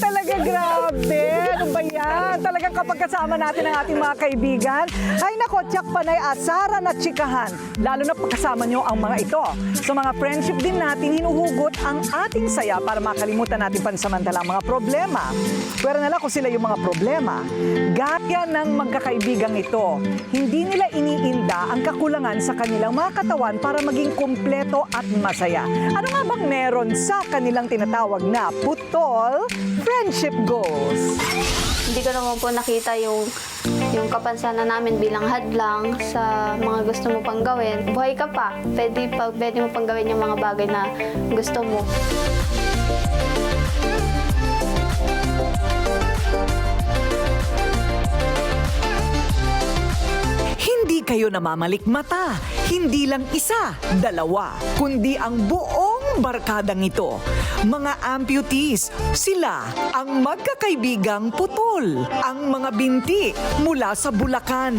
talaga, grabe. Ano ba yan? Talagang kapag kasama natin ang ating mga kaibigan, ay nako, tiyak panay asaran at chikahan. Lalo na pagkasama nyo ang mga ito. Sa mga friendship din natin, hinuhugot ang ating saya para makalimutan natin pansamantala ang mga problema. Pero nala kung sila yung mga problema. Gaya ng magkakaibigang ito, hindi nila iniinda ang kakulangan sa kanilang mga katawan para maging kumpleto at masaya. Ano nga bang meron sa kanilang tinatawag na putol friendship goals? Hindi ko naman po nakita yung yung kapansanan namin bilang hadlang sa mga gusto mo pang gawin. Buhay ka pa. Pwede, pa, pwede mo pang gawin yung mga bagay na gusto mo. Hindi kayo namamalikmata. Hindi lang isa, dalawa, kundi ang buong barkadang ito. Mga amputees, sila ang magkakaibigang putol, ang mga binti mula sa Bulacan.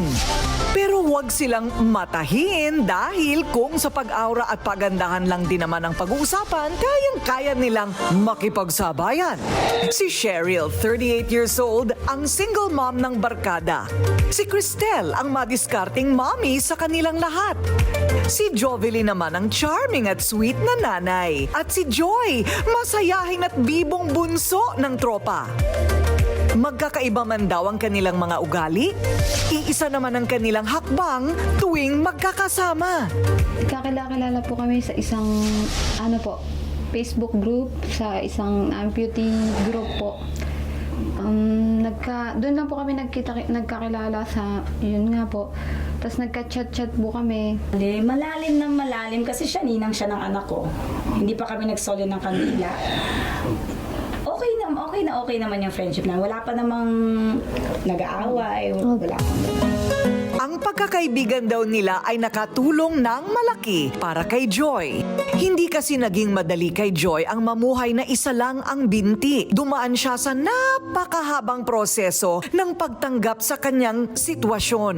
Pero huwag silang matahin dahil kung sa pag-aura at pagandahan lang din naman ang pag-uusapan, kayang-kaya nilang makipagsabayan. Si Cheryl, 38 years old, ang single mom ng barkada. Si Cristel, ang madiskarting mommy sa kanilang lahat. Si Jovelyn naman ang charming at sweet na nanay. At si Joy, masayahin at bibong bunso ng tropa. Magkakaiba man daw ang kanilang mga ugali, iisa naman ang kanilang hakbang tuwing magkakasama. Kakilala po kami sa isang ano po, Facebook group sa isang amputee group po. Um, nagka, doon lang po kami nagkita, nagkakilala sa, yun nga po. Tapos nagka-chat-chat po kami. Hindi, Malalim na malalim kasi siya ninang siya ng anak ko. Hindi pa kami nagsolo ng kandila. Okay na, okay na okay naman yung friendship na. Wala pa namang nag-aaway. Wala pa. Ang pagkakaibigan daw nila ay nakatulong ng malaki para kay Joy. Hindi kasi naging madali kay Joy ang mamuhay na isa lang ang binti. Dumaan siya sa napakahabang proseso ng pagtanggap sa kanyang sitwasyon.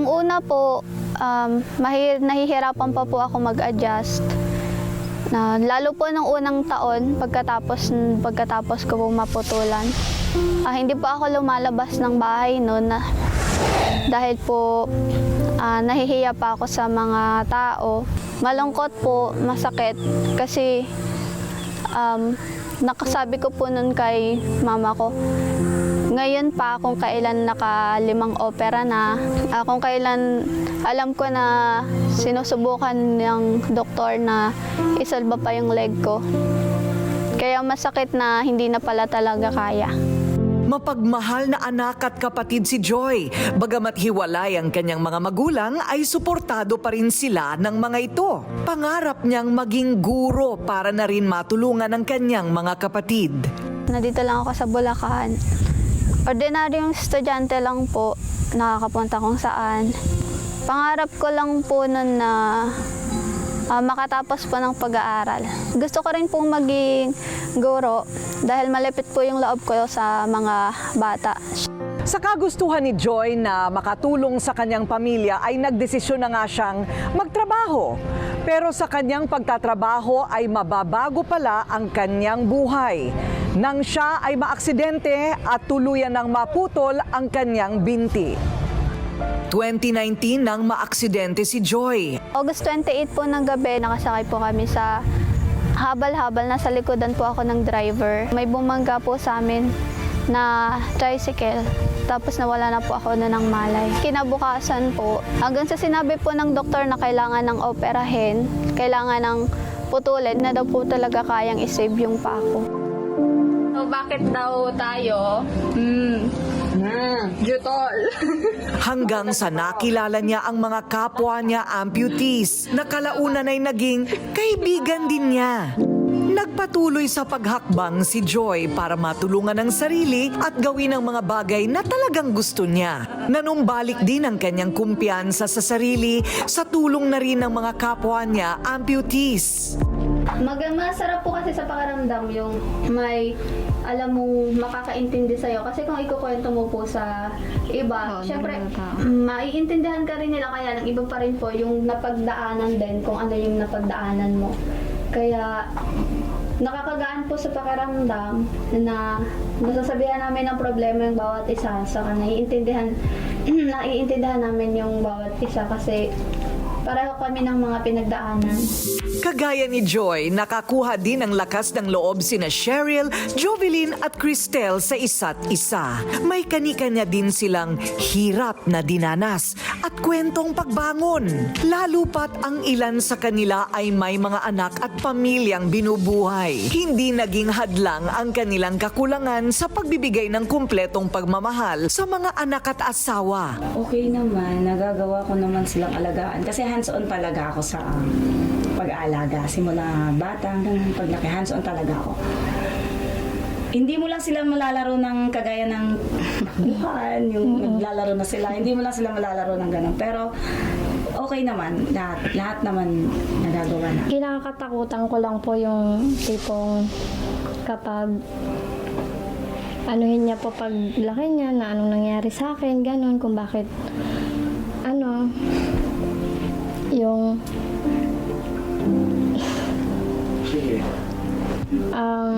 Ang una po, um, mahir, nahihirapan pa po ako mag-adjust. Na, lalo po ng unang taon, pagkatapos, pagkatapos ko po maputulan. Ah, hindi po ako lumalabas ng bahay noon na dahil po ah, nahihiya pa ako sa mga tao. Malungkot po, masakit kasi um, nakasabi ko po nun kay mama ko, ngayon pa kung kailan nakalimang opera na, ah, kung kailan alam ko na sinusubukan ng doktor na isalba pa yung leg ko. Kaya masakit na hindi na pala talaga kaya. Mapagmahal na anak at kapatid si Joy. Bagamat hiwalay ang kanyang mga magulang, ay suportado pa rin sila ng mga ito. Pangarap niyang maging guro para na rin matulungan ang kanyang mga kapatid. Nandito lang ako sa Bulacan. Ordinaryong estudyante lang po, nakakapunta kung saan. Pangarap ko lang po nun na ah, makatapos po ng pag-aaral. Gusto ko rin pong maging guro dahil malapit po yung loob ko sa mga bata. Sa kagustuhan ni Joy na makatulong sa kanyang pamilya ay nagdesisyon na nga siyang magtrabaho. Pero sa kanyang pagtatrabaho ay mababago pala ang kanyang buhay. Nang siya ay maaksidente at tuluyan ng maputol ang kanyang binti. 2019 nang maaksidente si Joy. August 28 po ng gabi, nakasakay po kami sa habal-habal. Nasa likodan po ako ng driver. May bumangga po sa amin na tricycle. Tapos nawala na po ako na ng malay. Kinabukasan po, hanggang sa sinabi po ng doktor na kailangan ng operahin, kailangan ng putulin na daw po talaga kayang isave yung pa ko. So, bakit daw tayo? Hmm. Na. Jutol. Hanggang sa nakilala niya ang mga kapwa niya amputees na kalaunan ay naging kaibigan din niya. Nagpatuloy sa paghakbang si Joy para matulungan ang sarili at gawin ang mga bagay na talagang gusto niya. Nanumbalik din ang kanyang kumpiyansa sa sarili sa tulong na rin ng mga kapwa niya amputees. Mag masarap po kasi sa pakiramdam yung may alam mong makakaintindi sa'yo. Kasi kung ikukwento mo po sa iba, Oo, syempre, ng tao. maiintindihan ka rin nila. Kaya lang, iba pa rin po yung napagdaanan din kung ano yung napagdaanan mo. Kaya, nakakagaan po sa pakiramdam na nasasabihan namin ang problema yung bawat isa. Saka naiintindihan, naiintindihan namin yung bawat isa kasi pareho kami ng mga pinagdaanan. Kagaya ni Joy, nakakuha din ng lakas ng loob sina Cheryl, Jovelyn at Cristel sa isa't isa. May kanikanya din silang hirap na dinanas at kwentong pagbangon. Lalo pat ang ilan sa kanila ay may mga anak at pamilyang binubuhay. Hindi naging hadlang ang kanilang kakulangan sa pagbibigay ng kumpletong pagmamahal sa mga anak at asawa. Okay naman, nagagawa ko naman silang alagaan. Kasi hands-on talaga ako sa um, pag-aalaga. Simula bata hanggang paglaki, hands-on talaga ako. Hindi mo lang sila malalaro ng kagaya ng buhan, yung naglalaro na sila. Hindi mo lang sila malalaro ng ganun. Pero okay naman, lahat, lahat naman nagagawa na. Kinakatakutan ko lang po yung tipong kapag anuhin niya po pag laki niya na anong nangyari sa akin, ganun, kung bakit ano yung um,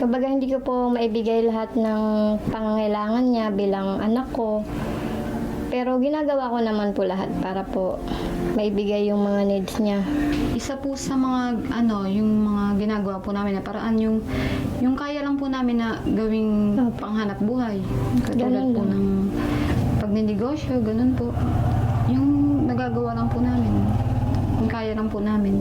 kumbaga hindi ko po maibigay lahat ng pangangailangan niya bilang anak ko pero ginagawa ko naman po lahat para po maibigay yung mga needs niya. Isa po sa mga ano, yung mga ginagawa po namin na paraan yung yung kaya lang po namin na gawing panghanap buhay. Katulad Ganun po lang. ng pagninegosyo, ganun po. Yung nagagawa lang po namin. Yung kaya lang po namin.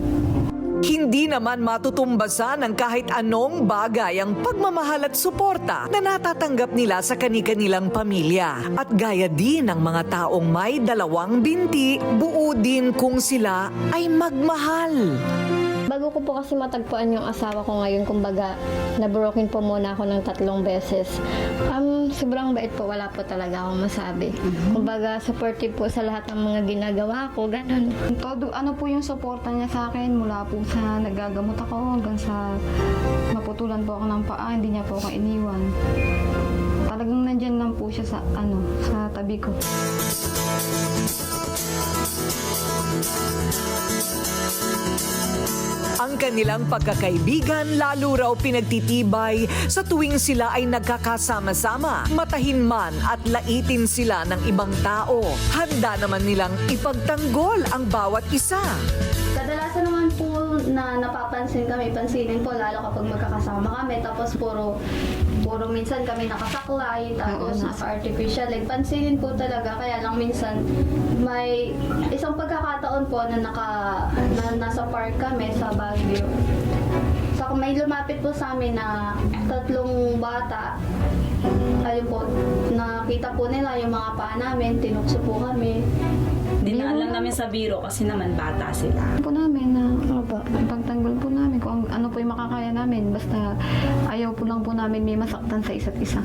Hindi naman matutumbasan ng kahit anong bagay ang pagmamahal at suporta na natatanggap nila sa kani-kanilang pamilya. At gaya din ng mga taong may dalawang binti, buo din kung sila ay magmahal. Bago ko po kasi matagpuan yung asawa ko ngayon, kumbaga, na-broken po muna ako ng tatlong beses. Um, sobrang bait po, wala po talaga akong masabi. Kumbaga, supportive po sa lahat ng mga ginagawa ko, ganun. Todo, ano po yung suporta niya sa akin mula po sa nagagamot ako hanggang sa maputulan po ako ng paa, hindi niya po ako iniwan. Talagang nandyan lang po siya sa ano, sa tabi ko. Ang kanilang pagkakaibigan lalo raw pinagtitibay sa tuwing sila ay nagkakasama-sama. Matahin man at laitin sila ng ibang tao. Handa naman nilang ipagtanggol ang bawat isa. Kadalasan naman po na napapansin kami, pansinin po lalo kapag magkakasama kami tapos puro puro minsan kami nakasaklay tapos Oo, naka-artificial leg. Pansinin po talaga kaya lang minsan may isang pagkakataon po na naka na, nasa park kami sa Baguio. So may lumapit po sa amin na tatlong bata ayun po, nakita po nila yung mga paa namin, tinukso po kami. Namin sa biro kasi naman bata sila. po namin na pagtanggol po namin kung ano po yung makakaya namin basta ayaw po lang po namin may masaktan sa isa't isa.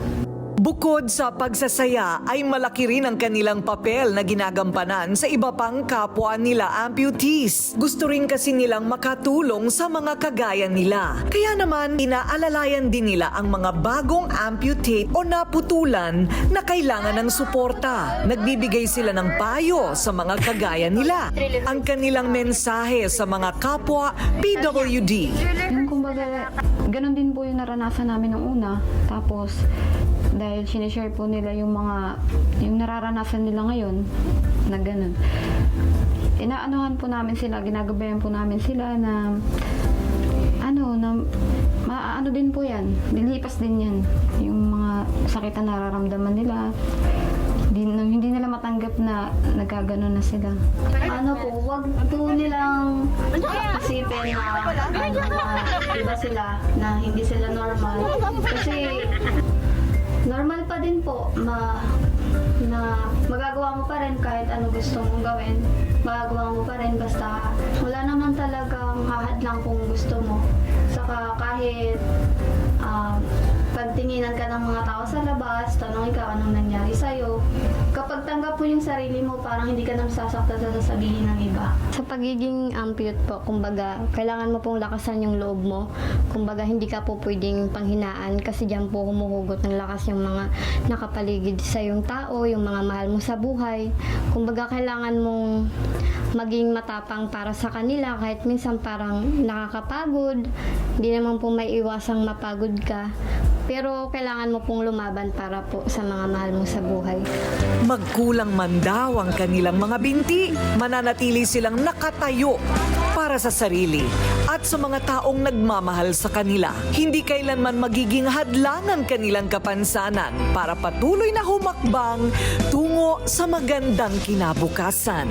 Bukod sa pagsasaya ay malaki rin ang kanilang papel na ginagampanan sa iba pang kapwa nila amputees. Gusto rin kasi nilang makatulong sa mga kagaya nila. Kaya naman inaalalayan din nila ang mga bagong amputate o naputulan na kailangan ng suporta. Nagbibigay sila ng payo sa mga kagaya nila. Ang kanilang mensahe sa mga kapwa PWD. Kumbaga, ganun din po yung naranasan namin nung una. Tapos, dahil sinishare po nila yung mga, yung nararanasan nila ngayon, na ganun. Inaanuhan po namin sila, ginagabayan po namin sila na, ano, na, maaano din po yan, nilipas din yan. Yung mga sakit na nararamdaman nila, hindi, hindi nila matanggap na nagkaganon na sila. ano po, wag po nilang isipin na, ano, na iba sila, na hindi sila normal. Kasi normal pa din po ma, na magagawa mo pa rin kahit ano gusto mong gawin. Magagawa mo pa rin basta wala naman talagang hahadlang kung gusto mo. Saka kahit um, pagtinginan ka ng mga tao sa labas, tanongin ka anong nangyari sa'yo. Kapag kapag tanggap mo yung sarili mo, parang hindi ka nang sasaktan sa sasabihin ng iba. Sa pagiging ampute po, kumbaga, kailangan mo pong lakasan yung loob mo. Kumbaga, hindi ka po pwedeng panghinaan kasi diyan po humuhugot ng lakas yung mga nakapaligid sa yung tao, yung mga mahal mo sa buhay. Kumbaga, kailangan mong maging matapang para sa kanila kahit minsan parang nakakapagod. Hindi naman po may iwasang mapagod ka. Pero kailangan mo pong lumaban para po sa mga mahal mo sa buhay. Magkulang man daw ang kanilang mga binti, mananatili silang nakatayo para sa sarili at sa mga taong nagmamahal sa kanila. Hindi kailanman magiging hadlang ang kanilang kapansanan para patuloy na humakbang tungo sa magandang kinabukasan.